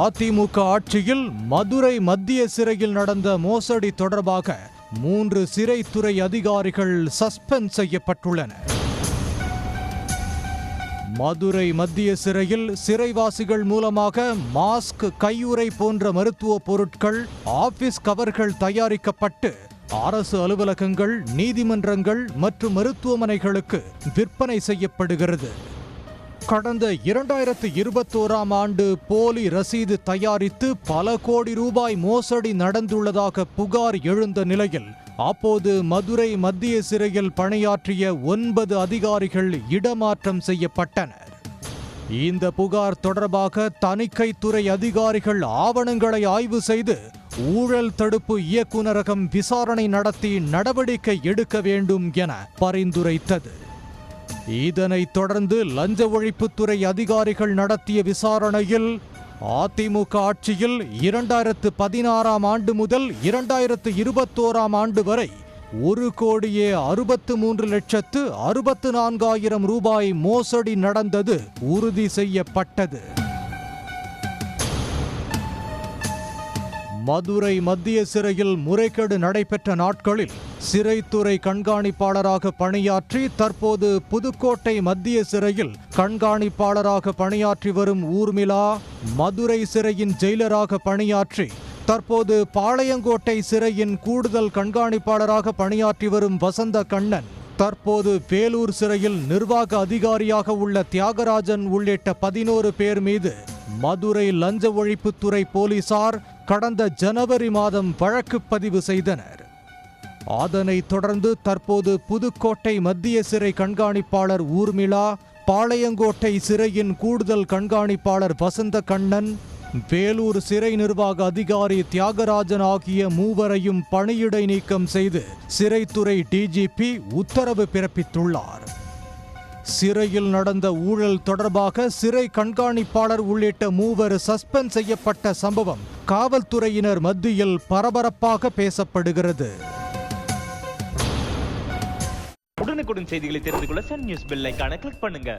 அதிமுக ஆட்சியில் மதுரை மத்திய சிறையில் நடந்த மோசடி தொடர்பாக மூன்று சிறைத்துறை அதிகாரிகள் சஸ்பெண்ட் செய்யப்பட்டுள்ளனர். மதுரை மத்திய சிறையில் சிறைவாசிகள் மூலமாக மாஸ்க் கையுறை போன்ற மருத்துவ பொருட்கள் ஆபீஸ் கவர்கள் தயாரிக்கப்பட்டு அரசு அலுவலகங்கள் நீதிமன்றங்கள் மற்றும் மருத்துவமனைகளுக்கு விற்பனை செய்யப்படுகிறது. கடந்த இரண்டாயிரத்து இருபத்தோராம் ஆண்டு போலி ரசீது தயாரித்து பல கோடி ரூபாய் மோசடி நடந்துள்ளதாக புகார் எழுந்த நிலையில் அப்போது மதுரை மத்திய சிறையில் பணியாற்றிய ஒன்பது அதிகாரிகள் இடமாற்றம் செய்யப்பட்டனர். இந்த புகார் தொடர்பாக தணிக்கைத்துறை அதிகாரிகள் ஆவணங்களை ஆய்வு செய்து ஊழல் தடுப்பு இயக்குநரகம் விசாரணை நடத்தி நடவடிக்கை எடுக்க வேண்டும் என பரிந்துரைத்தது. இதனைத் தொடர்ந்து லஞ்ச ஒழிப்புத்துறை அதிகாரிகள் நடத்திய விசாரணையில் அதிமுக ஆட்சியில் இரண்டாயிரத்து பதினாறாம் ஆண்டு முதல் இரண்டாயிரத்து இருபத்தோராம் ஆண்டு வரை ஒரு கோடியே அறுபத்து மூன்று லட்சத்து அறுபத்து நான்காயிரம் ரூபாய் மோசடி நடந்தது உறுதி செய்யப்பட்டது. மதுரை மத்திய சிறையில் முறைகேடு நடைபெற்ற நாட்களில் சிறைத்துறை கண்காணிப்பாளராக பணியாற்றி தற்போது புதுக்கோட்டை மத்திய சிறையில் கண்காணிப்பாளராக பணியாற்றி வரும் ஊர்மிளா மதுரை சிறையின் ஜெயிலராக பணியாற்றி தற்போது பாளையங்கோட்டை சிறையின் கூடுதல் கண்காணிப்பாளராக பணியாற்றி வரும் வசந்த கண்ணன் தற்போது வேலூர் சிறையில் நிர்வாக அதிகாரியாக உள்ள தியாகராஜன் உள்ளிட்ட பதினோரு பேர் மீது மதுரை லஞ்ச ஒழிப்புத்துறை போலீசார் கடந்த ஜனவரி மாதம் வழக்கு பதிவு செய்தனர். அதனைத் தொடர்ந்து தற்போது புதுக்கோட்டை மத்திய சிறை கண்காணிப்பாளர் ஊர்மிளா பாளையங்கோட்டை சிறையின் கூடுதல் கண்காணிப்பாளர் வசந்த கண்ணன் வேலூர் சிறை நிர்வாக அதிகாரி தியாகராஜன் ஆகிய மூவரையும் பணியிடை நீக்கம் செய்து சிறைத்துறை டிஜிபி உத்தரவு பிறப்பித்துள்ளார். சிறையில் நடந்த ஊழல் தொடர்பாக சிறை கண்காணிப்பாளர் உள்ளிட்ட மூவர் சஸ்பெண்ட் செய்யப்பட்ட சம்பவம் காவல்துறையினர் மத்தியில் பரபரப்பாக பேசப்படுகிறது. உடனுக்குடன் செய்திகளை தெரிந்து கொள்ள சன் நியூஸ் பெல் ஐகானை கிளிக் பண்ணுங்க.